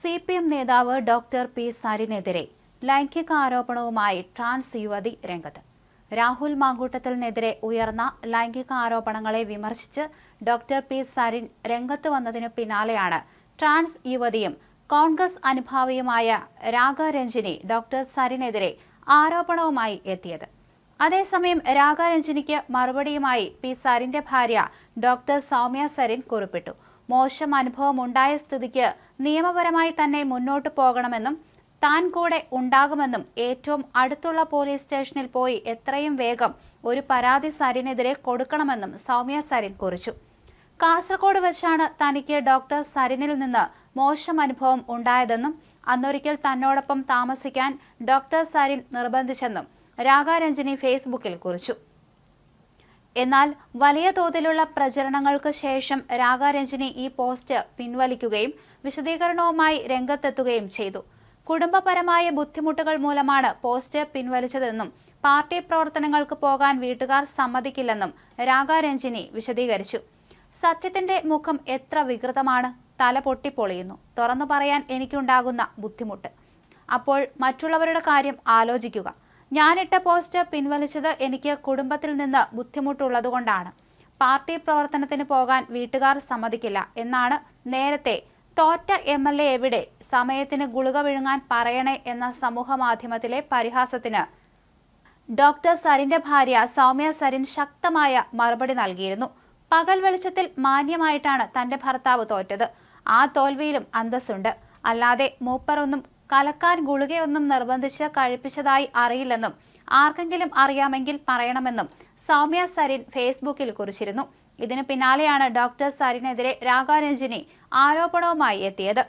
C P M നേതാവ് doctor P സാരിനെതിരെ ലൈംഗിക ആരോപണവുമായി ട്രാൻസ് യുവതി രംഗത്ത്. രാഹുൽ മാങ്കൂട്ടത്തിനെതിരെ ഉയർന്ന ലൈംഗിക ആരോപണങ്ങളെ വിമർശിച്ച് ഡോക്ടർ പി സരിൻ രംഗത്ത് വന്നതിനു പിന്നാലെയാണ് ട്രാൻസ് യുവതിയും കോൺഗ്രസ് അനുഭാവിയുമായ രാഗ രഞ്ജിനി ഡോക്ടർ സരിനെതിരെ ആരോപണവുമായി എത്തിയത്. അതേസമയം രാഗ രഞ്ജിനിക്ക് മറുപടിയുമായി പി സരിന്റെ ഭാര്യ ഡോക്ടർ സൗമ്യ സരിൻ കുറിപ്പിട്ടു. മോശം അനുഭവം ഉണ്ടായ സ്ഥിതിക്ക് നിയമപരമായി തന്നെ മുന്നോട്ടു പോകണമെന്നും താൻ കൂടെ ഉണ്ടാകുമെന്നും ഏറ്റവും അടുത്തുള്ള പോലീസ് സ്റ്റേഷനിൽ പോയി എത്രയും വേഗം ഒരു പരാതി സരിനെതിരെ കൊടുക്കണമെന്നും സൗമ്യ സരിൻ കുറിച്ചു. കാസർഗോഡ് വെച്ചാണ് തനിക്ക് ഡോക്ടർ സരിനിൽ നിന്ന് മോശം അനുഭവം ഉണ്ടായതെന്നും അന്നൊരിക്കൽ തന്നോടൊപ്പം താമസിക്കാൻ ഡോക്ടർ സരിൻ നിർബന്ധിച്ചെന്നും രാഗാരഞ്ജനി ഫേസ്ബുക്കിൽ കുറിച്ചു. എന്നാൽ വലിയ തോതിലുള്ള പ്രചരണങ്ങൾക്ക് ശേഷം രാഗാരഞ്ജിനി ഈ പോസ്റ്റ് പിൻവലിക്കുകയും വിശദീകരണവുമായി രംഗത്തെത്തുകയും ചെയ്തു. കുടുംബപരമായ ബുദ്ധിമുട്ടുകൾ മൂലമാണ് പോസ്റ്റ് പിൻവലിച്ചതെന്നും പാർട്ടി പ്രവർത്തനങ്ങൾക്ക് പോകാൻ വീട്ടുകാർ സമ്മതിക്കില്ലെന്നും രാഗാരഞ്ജിനി വിശദീകരിച്ചു. സത്യത്തിന്റെ മുഖം എത്ര വികൃതമാണ് തല പൊട്ടിപ്പൊളിയുന്നു. തുറന്നു പറയാൻ എനിക്കുണ്ടാകുന്ന ബുദ്ധിമുട്ട്. അപ്പോൾ മറ്റുള്ളവരുടെ കാര്യം ആലോചിക്കുക. ഞാനിട്ട പോസ്റ്റ് പിൻവലിച്ചത് എനിക്ക് കുടുംബത്തിൽ നിന്ന് ബുദ്ധിമുട്ടുള്ളതുകൊണ്ടാണ്. പാർട്ടി പ്രവർത്തനത്തിന് പോകാൻ വീട്ടുകാർ സമ്മതിക്കില്ല എന്നാണ് നേരത്തെ തോറ്റ എം എൽ എ എവിടെ സമയത്തിന് ഗുളിക വിഴുങ്ങാൻ പറയണേ എന്ന സമൂഹ മാധ്യമത്തിലെ പരിഹാസത്തിന്. ഡോക്ടർ സരിന്റെ ഭാര്യ സൗമ്യ സരിൻ ശക്തമായ മറുപടി നൽകിയിരുന്നു. പകൽ വെളിച്ചത്തിൽ മാന്യമായിട്ടാണ് തന്റെ ഭർത്താവ് തോറ്റത്. ആ തോൽവിയിലും അന്തസ്സുണ്ട്. അല്ലാതെ മൂപ്പറൊന്നും കലക്കാൻ ഗുളികയൊന്നും നിർബന്ധിച്ച് കഴിപ്പിച്ചതായി അറിയില്ലെന്നും ആർക്കെങ്കിലും അറിയാമെങ്കിൽ പറയണമെന്നും സൗമ്യ സരിൻ ഫേസ്ബുക്കിൽ കുറിച്ചിരുന്നു. ഇതിനു പിന്നാലെയാണ് ഡോക്ടർ സരിനെതിരെ രാഗാരഞ്ജിനി ആരോപണവുമായി എത്തിയത്.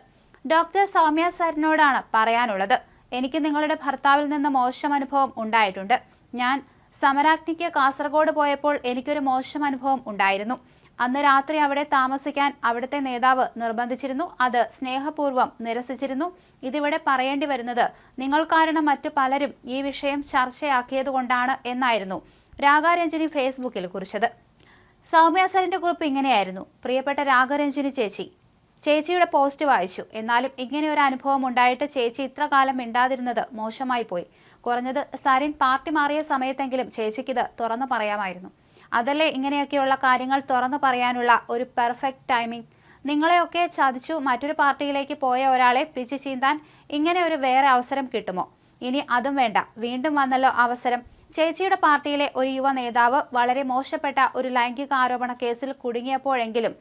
ഡോക്ടർ സൗമ്യ സരിനോടാണ് പറയാനുള്ളത്. എനിക്ക് നിങ്ങളുടെ ഭർത്താവിൽ നിന്ന് മോശം അനുഭവം ഉണ്ടായിട്ടുണ്ട്. ഞാൻ സമരാജ്ഞിക്ക് കാസർഗോഡ് പോയപ്പോൾ എനിക്കൊരു മോശം അനുഭവം ഉണ്ടായിരുന്നു. അന്ന് രാത്രി അവിടെ താമസിക്കാൻ അവിടുത്തെ നേതാവ് നിർബന്ധിച്ചിരുന്നു. അത് സ്നേഹപൂർവം നിരസിച്ചിരുന്നു. ഇതിവിടെ പറയേണ്ടി വരുന്നത് നിങ്ങൾ കാരണം മറ്റു പലരും ഈ വിഷയം ചർച്ചയാക്കിയതുകൊണ്ടാണ് എന്നായിരുന്നു. രാഗാരഞ്ജനി ഫേസ്ബുക്കിൽ കുറിച്ചത്. സൗമ്യ സാറിന്റെ കുറിപ്പ് ഇങ്ങനെയായിരുന്നു. പ്രിയപ്പെട്ട രാഗരഞ്ജിനി ചേച്ചി ചേച്ചിയുടെ പോസ്റ്റ് വായിച്ചു. എന്നാലും ഇങ്ങനെ ഒരു അനുഭവം ഉണ്ടായിട്ട് ചേച്ചി ഇത്ര കാലം മിണ്ടാതിരുന്നത് മോശമായി പോയി. കുറഞ്ഞത് സരിൻ പാർട്ടി മാറിയ സമയത്തെങ്കിലും ചേച്ചിക്കിത് തുറന്നു പറയാമായിരുന്നു. അതല്ലേ ഇങ്ങനെയൊക്കെയുള്ള കാര്യങ്ങൾ തുറന്നു പറയാനുള്ള ഒരു പെർഫെക്റ്റ് ടൈമിംഗ് നിങ്ങളെയൊക്കെ ചതിച്ചു മറ്റൊരു പാർട്ടിയിലേക്ക് പോയ ഒരാളെ പിച്ചു ചീന്താൻ ഇങ്ങനെ ഒരു വേറെ അവസരം കിട്ടുമോ? ഇനി അതും വേണ്ട. വീണ്ടും വന്നല്ലോ അവസരം. ചേച്ചിയുടെ പാർട്ടിയിലെ ഒരു യുവ നേതാവ് വളരെ മോശപ്പെട്ട ഒരു ലൈംഗിക ആരോപണ കേസിൽ കുടുങ്ങിയപ്പോഴെങ്കിലും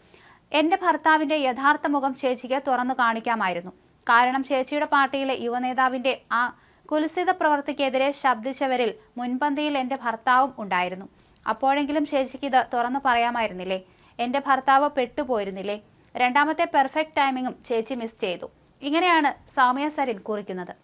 എന്റെ ഭർത്താവിന്റെ യഥാർത്ഥ മുഖം ചേച്ചിക്ക് തുറന്നു കാണിക്കാമായിരുന്നു. കാരണം ചേച്ചിയുടെ പാർട്ടിയിലെ യുവനേതാവിന്റെ ആ കുലസിത പ്രവർത്തിക്കെതിരെ ശബ്ദിച്ചവരിൽ മുൻപന്തിയിൽ എന്റെ ഭർത്താവും ഉണ്ടായിരുന്നു. അപ്പോഴെങ്കിലും ചേച്ചിക്ക് ഇത് തുറന്നു പറയാമായിരുന്നില്ലേ? എന്റെ ഭർത്താവ് പെട്ടുപോയിരുന്നില്ലേ? രണ്ടാമത്തെ പെർഫെക്റ്റ് ടൈമിങ്ങും ചേച്ചി മിസ് ചെയ്തു. ഇങ്ങനെയാണ് സൗമ്യ സരിൻ കുറിക്കുന്നത്.